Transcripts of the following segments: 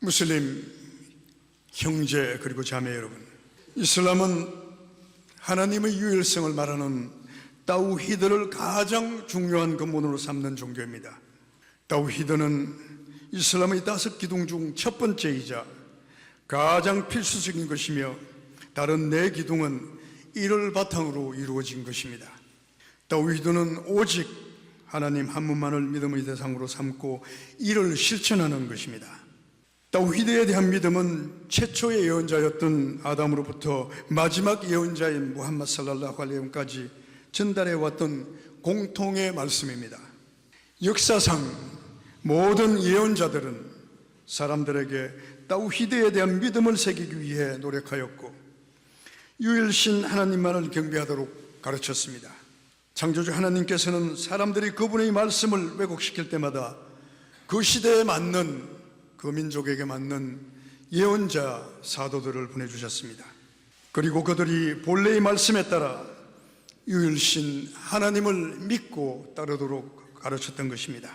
무슬림 형제 그리고 자매 여러분, 이슬람은 하나님의 유일성을 말하는 따우히드를 가장 중요한 근본으로 삼는 종교입니다. 따우히드는 이슬람의 다섯 기둥 중 첫 번째이자 가장 필수적인 것이며 다른 네 기둥은 이를 바탕으로 이루어진 것입니다. 따우히드는 오직 하나님 한 분만을 믿음의 대상으로 삼고 이를 실천하는 것입니다. 다우히드에 대한 믿음은 최초의 예언자였던 아담으로부터 마지막 예언자인 무함마드 살랄라hu 알레임까지 전달해 왔던 공통의 말씀입니다. 역사상 모든 예언자들은 사람들에게 다우히드에 대한 믿음을 새기기 위해 노력하였고 유일신 하나님만을 경배하도록 가르쳤습니다. 창조주 하나님께서는 사람들이 그분의 말씀을 왜곡시킬 때마다 그 시대에 맞는 그 민족에게 맞는 예언자 사도들을 보내주셨습니다. 그리고 그들이 본래의 말씀에 따라 유일신 하나님을 믿고 따르도록 가르쳤던 것입니다.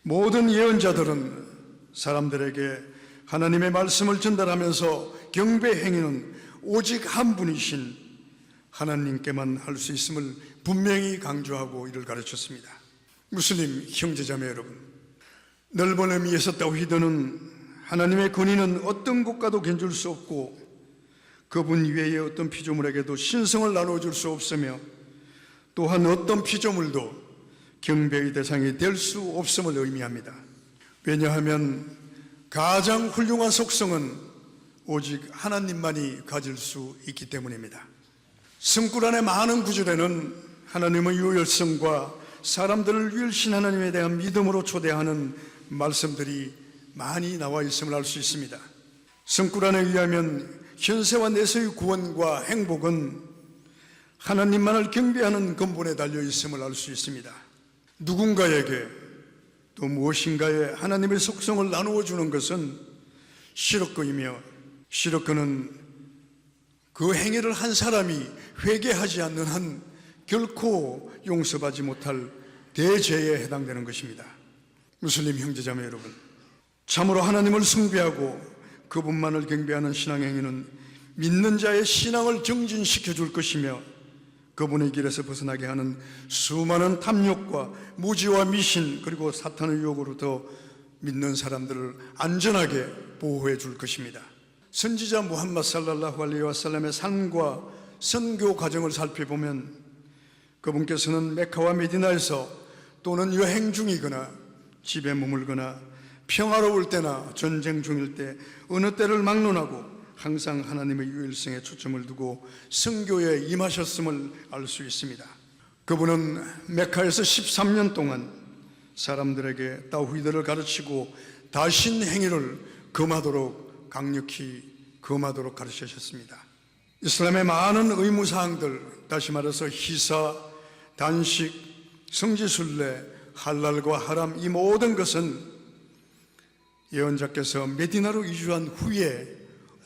모든 예언자들은 사람들에게 하나님의 말씀을 전달하면서 경배 행위는 오직 한 분이신 하나님께만 할 수 있음을 분명히 강조하고 이를 가르쳤습니다. 무슬림 형제자매 여러분, 넓은 의미에서 다휘드는 하나님의 권위는 어떤 곳과도 견줄 수 없고 그분 외에 어떤 피조물에게도 신성을 나눠줄 수 없으며 또한 어떤 피조물도 경배의 대상이 될 수 없음을 의미합니다. 왜냐하면 가장 훌륭한 속성은 오직 하나님만이 가질 수 있기 때문입니다. 성구란의 많은 구절에는 하나님의 유혈성과 사람들을 유일신 하나님에 대한 믿음으로 초대하는 말씀들이 많이 나와 있음을 알 수 있습니다. 성구란에 의하면 현세와 내세의 구원과 행복은 하나님만을 경배하는 근본에 달려 있음을 알 수 있습니다. 누군가에게 또 무엇인가에 하나님의 속성을 나누어 주는 것은 시럽거이며 시럽거는 그 행위를 한 사람이 회개하지 않는 한 결코 용서받지 못할 대죄에 해당되는 것입니다. 무슬림 형제자매 여러분, 참으로 하나님을 숭배하고 그분만을 경배하는 신앙 행위는 믿는 자의 신앙을 정진시켜 줄 것이며 그분의 길에서 벗어나게 하는 수많은 탐욕과 무지와 미신 그리고 사탄의 유혹으로부터 믿는 사람들을 안전하게 보호해 줄 것입니다. 선지자 무함마드 살랄라후 알레히 와살람의 삶과 선교 과정을 살펴보면 그분께서는 메카와 메디나에서 또는 여행 중이거나 집에 머물거나 평화로울 때나 전쟁 중일 때 어느 때를 막론하고 항상 하나님의 유일성에 초점을 두고 성교에 임하셨음을 알 수 있습니다. 그분은 메카에서 13년 동안 사람들에게 다휘드를 가르치고 다신 행위를 금하도록 강력히 금하도록 가르치셨습니다. 이슬람의 많은 의무사항들, 다시 말해서 희사, 단식, 성지순례, 할랄과 하람 이 모든 것은 예언자께서 메디나로 이주한 후에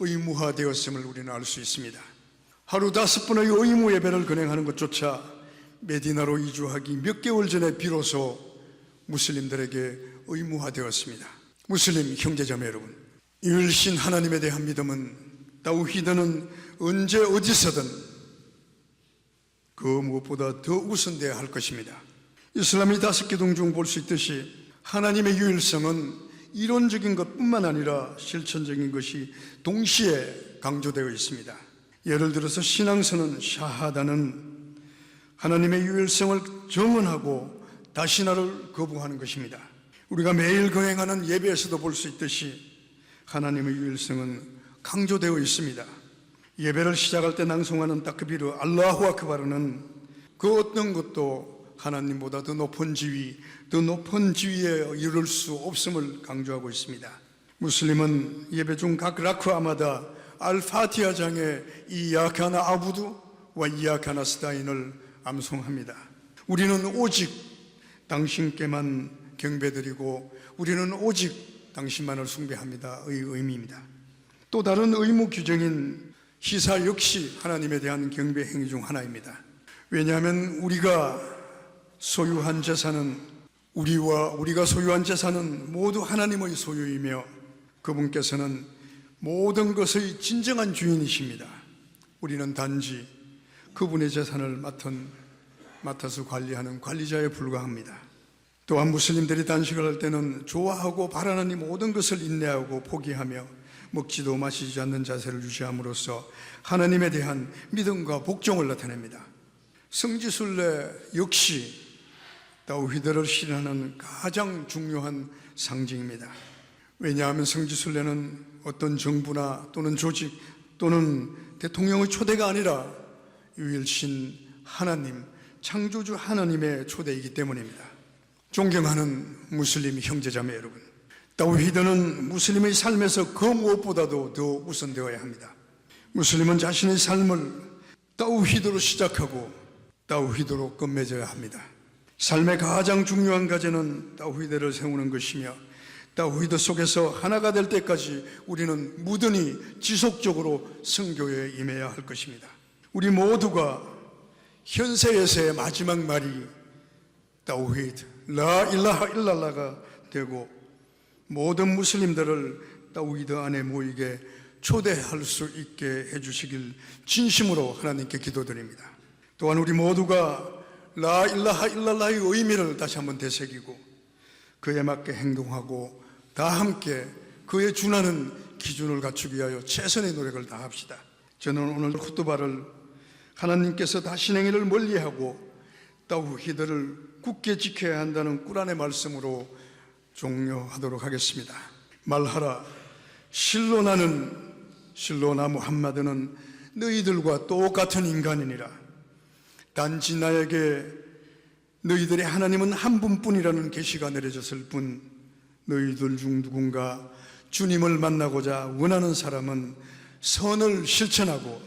의무화되었음을 우리는 알 수 있습니다. 하루 다섯 번의 의무 예배를 건행하는 것조차 메디나로 이주하기 몇 개월 전에 비로소 무슬림들에게 의무화되었습니다. 무슬림 형제자매 여러분, 유일신 하나님에 대한 믿음은 다우히드는 언제 어디서든 그 무엇보다 더 우선돼야 할 것입니다. 이슬람의 다섯 기둥 중 볼 수 있듯이 하나님의 유일성은 이론적인 것뿐만 아니라 실천적인 것이 동시에 강조되어 있습니다. 예를 들어서 신앙서는 샤하다는 하나님의 유일성을 정언하고 다시 나를 거부하는 것입니다. 우리가 매일 거행하는 예배에서도 볼 수 있듯이 하나님의 유일성은 강조되어 있습니다. 예배를 시작할 때 낭송하는 따크비르 알라후 아크바르는 그 어떤 것도 하나님보다 더 높은 지위, 더 높은 지위에 이를 수 없음을 강조하고 있습니다. 무슬림은 예배 중 각 라크아마다 알파티아 장의 이야카나 아부두와 이야카나 스타인을 암송합니다. 우리는 오직 당신께만 경배드리고 우리는 오직 당신만을 숭배합니다의 의미입니다. 또 다른 의무 규정인 희사 역시 하나님에 대한 경배 행위 중 하나입니다. 왜냐하면 우리가 소유한 재산은 우리와 우리가 소유한 재산은 모두 하나님의 소유이며 그분께서는 모든 것의 진정한 주인이십니다. 우리는 단지 그분의 재산을 맡은 맡아서 관리하는 관리자에 불과합니다. 또한 무슬림들이 단식을 할 때는 좋아하고 바라는 이 모든 것을 인내하고 포기하며 먹지도 마시지 않는 자세를 유지함으로써 하나님에 대한 믿음과 복종을 나타냅니다. 성지순례 역시 다우히드를 실현하는 가장 중요한 상징입니다. 왜냐하면 성지순례는 어떤 정부나 또는 조직 또는 대통령의 초대가 아니라 유일신 하나님, 창조주 하나님의 초대이기 때문입니다. 존경하는 무슬림 형제자매 여러분, 다우히드는 무슬림의 삶에서 그 무엇보다도 더 우선되어야 합니다. 무슬림은 자신의 삶을 다우히드로 시작하고 다우히드로 끝맺어야 합니다. 삶의 가장 중요한 과제는 다우히드를 세우는 것이며 다우히드 속에서 하나가 될 때까지 우리는 무든히 지속적으로 성교에 임해야 할 것입니다. 우리 모두가 현세에서의 마지막 말이 다우히드, 라 일라하 일랄라가 되고 모든 무슬림들을 다우히드 안에 모이게 초대할 수 있게 해주시길 진심으로 하나님께 기도드립니다. 또한 우리 모두가 라 일라하 일랄라의 의미를 다시 한번 되새기고 그에 맞게 행동하고 다 함께 그에 준하는 기준을 갖추기 위하여 최선의 노력을 다합시다. 저는 오늘 쿠뚜바를 하나님께서 다 신행위를 멀리하고 다우히드를 굳게 지켜야 한다는 꾸란의 말씀으로 종료하도록 하겠습니다. 말하라 실로 나는 실로 나 무함마드는 너희들과 똑같은 인간이니라. 단지 나에게 너희들의 하나님은 한 분뿐이라는 계시가 내려졌을 뿐 너희들 중 누군가 주님을 만나고자 원하는 사람은 선을 실천하고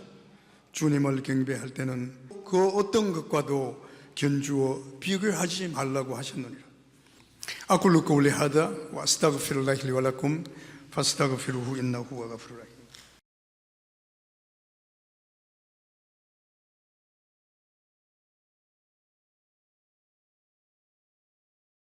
주님을 경배할 때는 그 어떤 것과도 견주어 비교하지 말라고 하셨느니라. 아굴루크 울리 하다. 와스타그피르라 힐리왈라쿰. 파스타그피르후 인나 후가가 푸르라